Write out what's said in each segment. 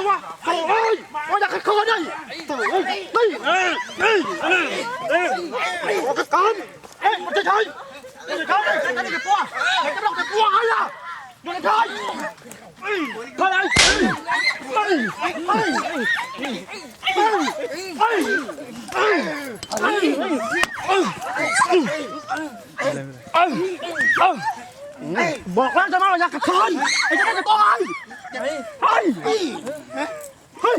ะว่าโอ้ยว่าอยากให้เขาได้เฮ้ยเฮ้ยเฮ้ยเฮ้ยเฮ้ยเฮ้ยเฮ้ยกันกันเฮ้ยมันจะใช่มันจะใช่ใช่กันได้กี่ปัวใช่กันได้กี่ปัวไงล่ะมันจะใช่เฮ้ยเท่าไหร่เฮ้ยเฮ้ยเฮ้ยเฮ้ยเฮ้ยเฮ้ยเฮ้ยเฮ้ยเฮ้ยเฮ้ยบอกแล้วจะมาอยากกระเทยไอ้จะได้กี่ปัวไงเฮ้ย เฮ้ยเฮ้ย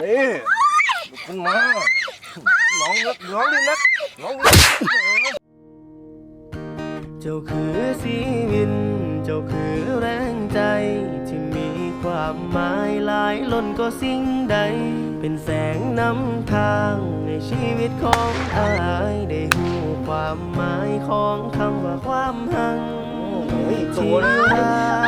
นี่ลุกขึ้นมาน้องนักน้องนี่นักน้องนี่เจ้าคือชีวิตเจ้าคือแรงใจ ที่มีความหมายหลายล้นก็สิ่งใด เป็นแสงนำทางในชีวิตของอายได้หูความหมายของคำว่าความหังที่รัก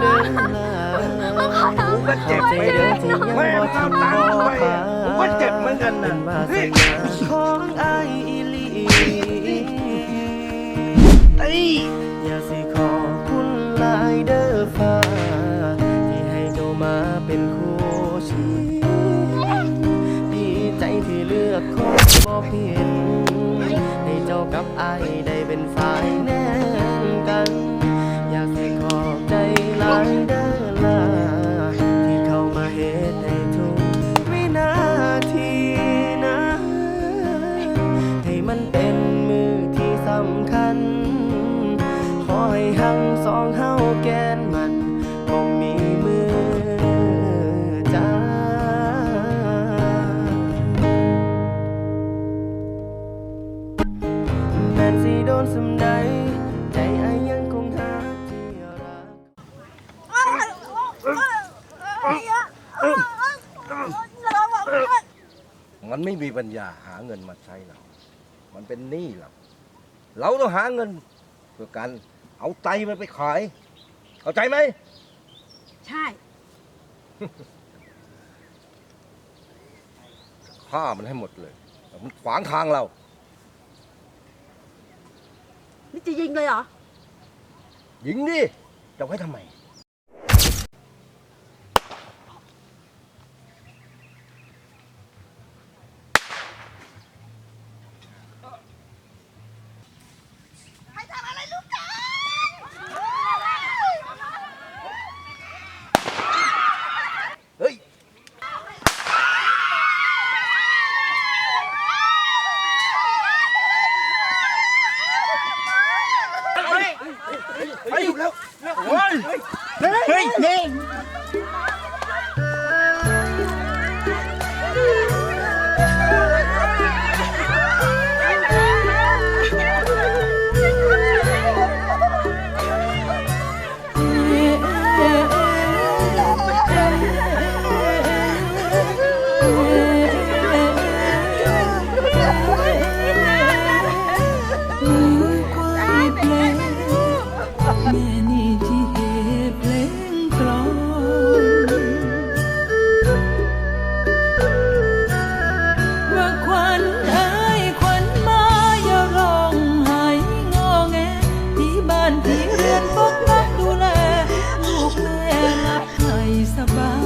เดินหน้ากูก็เจ็บไปเด้อที่ยังแม่บ่มันทิ้งทำตามบ่ไปกูก็เจ็บเหมือนกันนะเป็นนี่นาของอยอีลีไอ้อย่าสิขอคุณลายเด้อฟ้า ที่ให้เจ้ามาเป็นคู่ชีวิตดีใจที่เลือกคนบ่ผิดให้เจ้ากับไอายได้เป็นฝ่า ไม่มีปัญญาหาเงินมาใช้เรา มันเป็นหนี้เรา เราต้องหาเงินเพื่อการเอาไตมันไปขาย เข้าใจไหม ใช่ ฆ่ามันให้หมดเลย มันขวางทางเรา นี่จะยิงเลยเหรอ ยิงดิจะไว้ทำไม เฮ้ย ไปอยู่แล้ว เฮ้ยเฮ้ยเฮ้ย sabar